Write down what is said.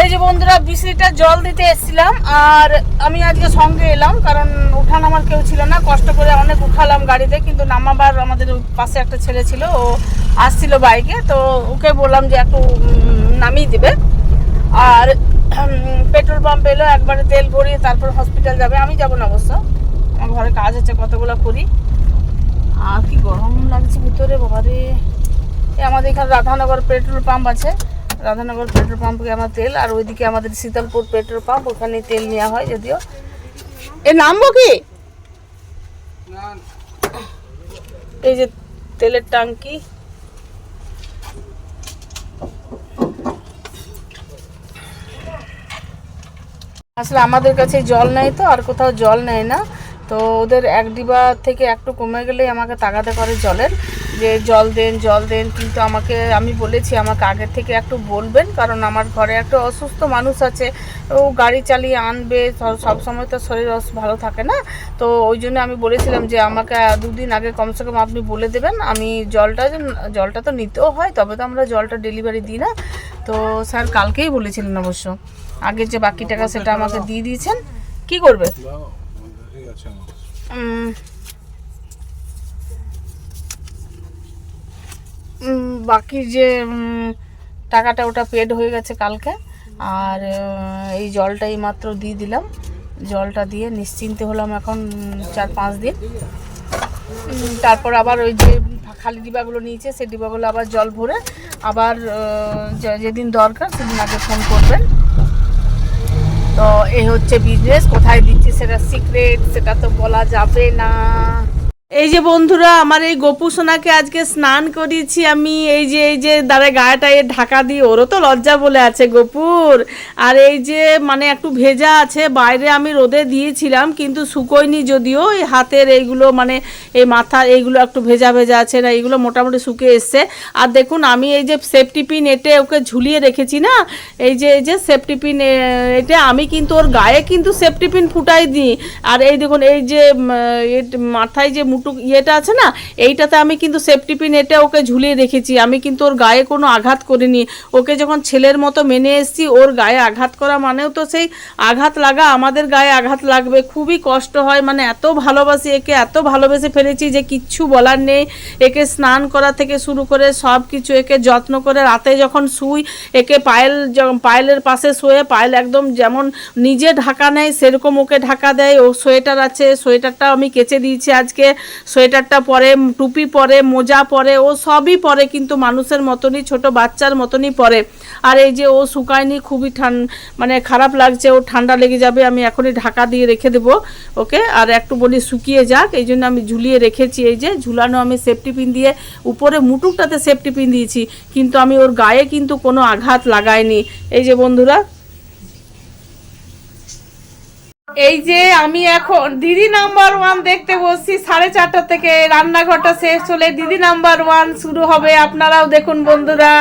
এই যে বন্ধুরা লিটার জল দিতে এসেছিলাম, আর আমি আজকে সঙ্গে এলাম, কারণ উঠান আমার কেউ ছিল না, কষ্ট করে অনেক উঠালাম গাড়িতে, কিন্তু নামাবার আমাদের পাশে একটা ছেলে ছিল, ও আসছিল বাইকে, তো ওকে বললাম যে একটু নামিয়ে দিবে। আর পেট্রোল পাম্প এলো, একবারে তেল ভরিয়ে তারপর হসপিটাল যাবে, আমি যাব না অবশ্য, আমার ঘরে কাজ আছে, কতগুলো করি। আর কি গরম লাগছে ভিতরে, বাবারে। আমাদের এখানে রাধানগর পেট্রোল পাম্প আছে রাধানগর পেট্রোল পাম্পে আমার তেল আর ওইদিকে আমাদের শীতলপুর পেট্রোল পাম্প ওখানে তেল নেওয়া হয় যদিও। এ নামবো কি? এই যে তেলের টাঙ্কি আসলে আমাদের কাছে জল নেই তো আর কোথাও জল নেয় না। তো ওদের এক ডিবা থেকে একটু কমে গেলেই আমাকে তাগাদা করে জলের। যে জল দেন জল দেন কিন্তু আমাকে আমি বলেছি আমাকে আগের থেকে একটু বলবেন কারণ আমার ঘরে একটা অসুস্থ মানুষ আছে ও গাড়ি চালিয়ে আনবে সব- সময় তো শরীর ভালো থাকে না তো ওই জন্য আমি বলেছিলাম যে আমাকে দুদিন আগে কমসে কম আপনি বলে দেবেন আমি জলটা জলটা তো নিতেও হয় তবে তো আমরা জলটা ডেলিভারি দিই না তো স্যার কালকেই বলেছিলেন অবশ্য আগের যে বাকি টাকা সেটা আমাকে দিয়ে দিয়েছেন কি করবে? বাকি যে টাকাটা ওটা পেড হয়ে গেছে কালকে, আর এই জলটা এই মাত্র দিয়ে দিলাম। জলটা দিয়ে নিশ্চিন্তে হলাম এখন চার পাঁচ দিন। তারপর আবার ওই যে খালি ডিবাগুলো নিয়েছে, সেই ডিবাগুলো আবার জল ভরে আবার যেদিন দরকার সেদিন আগে ফোন করবেন। তো এই হচ্ছে বিজনেস কোথায় দিচ্ছি সেটা সিক্রেট সেটা তো বলা যাবে না। এই যে বন্ধুরা, আমার এই গোপু সোনাকে আজকে স্নান করিয়েছি আমি। এই যে এই যে, দাঁড়ায় গায়েটা এ ঢাকা দিয়ে, ওরও তো লজ্জা বলে আছে গোপুর। আর এই যে মানে একটু ভেজা আছে, বাইরে আমি রোদে দিয়েছিলাম, কিন্তু শুকোয়নি যদিও। এই হাতের এইগুলো মানে এই মাথা এইগুলো একটু ভেজা ভেজা আছে না, এইগুলো মোটামুটি শুকিয়ে এসছে। আর দেখুন, আমি এই যে সেফটি পিন এটে ওকে ঝুলিয়ে রেখেছি না? এই যে এই যে সেফটি পিন এটা আমি কিন্তু ওর গায়ে কিন্তু সেফটি পিন ফুটাই দিই আর এই দেখুন, এই যে মাথায় যে মুটু ইয়েটা আছে না, এইটাতে আমি কিন্তু সেফটি পিন এটা ওকে ঝুলিয়ে রেখেছি আমি কিন্তু ওর গায়ে কোনো আঘাত করিনি। ওকে যখন ছেলের মতো মেনে এসেছি, ওর গায়ে আঘাত করা মানেও তো সেই আঘাত লাগা, আমাদের গায়ে আঘাত লাগবে। খুবই কষ্ট হয় মানে এত ভালোবাসি একে, এত ভালোবেসে ফেলেছি যে কিচ্ছু বলার নেই। একে স্নান করা থেকে শুরু করে সব কিছু একে যত্ন করে রাতে যখন শুই, একে পায়েল পায়েলের পাশে শুয়ে, পায়েল একদম যেমন নিজে ঢাকা নেয়, সেরকম ওকে ঢাকা দেয়। ও সোয়েটার আছে, সোয়েটারটাও আমি কেচে দিয়েছি আজকে। সোয়েটারটা পরে, টুপি পরে, মোজা পরে, ও সবই পরে কিন্তু মানুষের মতনই, ছোট বাচ্চার মতনই পরে। আর এই যে ও শুকায়নি, খুবই ঠান মানে খারাপ লাগছে, ও ঠান্ডা লেগে যাবে, আমি এখনই ঢাকা দিয়ে রেখে দেবো, ওকে? আর একটু বলি, শুকিয়ে যাক, এই জন্য আমি ঝুলিয়ে রেখেছি, এই যে ঝুলানো আমি সেফটি পিন দিয়ে, উপরে মুটুকটাতে সেফটি পিন দিয়েছি, কিন্তু আমি ওর গায়ে কিন্তু কোনো আঘাত লাগাইনি। এই যে বন্ধুরা এই যে আমি এখন দিদি নাম্বার ওয়ান দেখতে বসছি, সাড়ে চারটা থেকে রান্নাঘরটা শেষ হলে দিদি নাম্বার ওয়ান শুরু হবে, আপনারাও দেখুন বন্ধুরা।